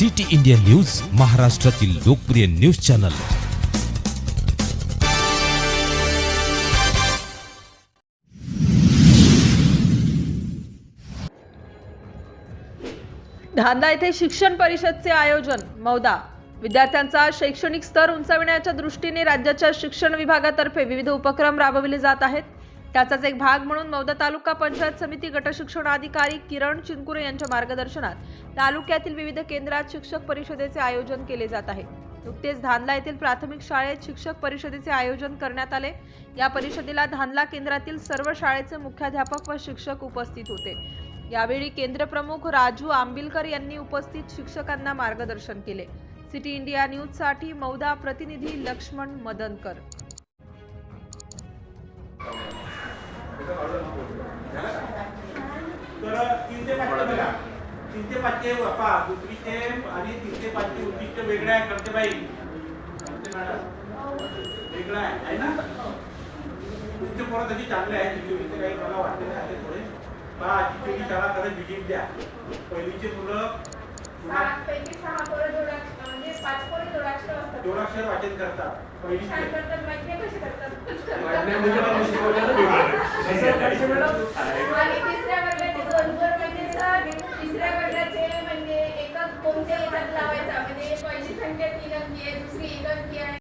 City India news महाराष्ट्रातील लोकप्रिय news channel. धांदा येथे शिक्षण परिषदचे आयोजन मौदा. विद्यार्थ्यांचा शैक्षणिक स्तर उंचाविण्याच्या दृष्टीने राज्याच्या शिक्षण विभागातर्फे विविध उपक्रम राबविले जात आहेत. त्याचाच एक भाग म्हणून मौदा तालुका पंचायत समिती गटशिक्षण अधिकारी किरण चिंकुरे यांच्या मार्गदर्शनात तालुक्यातील विविध केंद्रात शिक्षक परिषदेचे आयोजन केले जात आहे. नुकतेच धानला येथील प्राथमिक शाळेत शिक्षक परिषदेचे आयोजन करण्यात आले. या परिषदेला धानला केंद्रातील सर्व शाळेचे मुख्याध्यापक व शिक्षक उपस्थित होते. यावेळी केंद्र प्रमुख राजू आंबिलकर यांनी उपस्थित शिक्षकांना मार्गदर्शन केले. सिटी इंडिया न्यूजसाठी मौदा प्रतिनिधी लक्ष्मण मदनकर. तर तीन ते पाचशे बघा तीन ते पाचशे बापा दुसरीचे आणि तीन ते पाचशे उद्दिष्ट वेगळं आहे करते बाई वेगळं आहे ना तुमचे पोरं तशी चांगले आहे चिचोलीचे काही मला वाटते आहे थोडे पहा चिचोली शाळा खरंच विजिट द्या पहिलीचे मुलं पुन्हा सहा पैकी सहा आणि तिसऱ्या वर्गाचे दोन दोन म्हणजे तिसऱ्या वर्गाचे म्हणजे एकक कोणत्या एकक लावायचा? म्हणजे पहिली संख्या तीन अंकी आहे दुसरी एक अंकी आहे.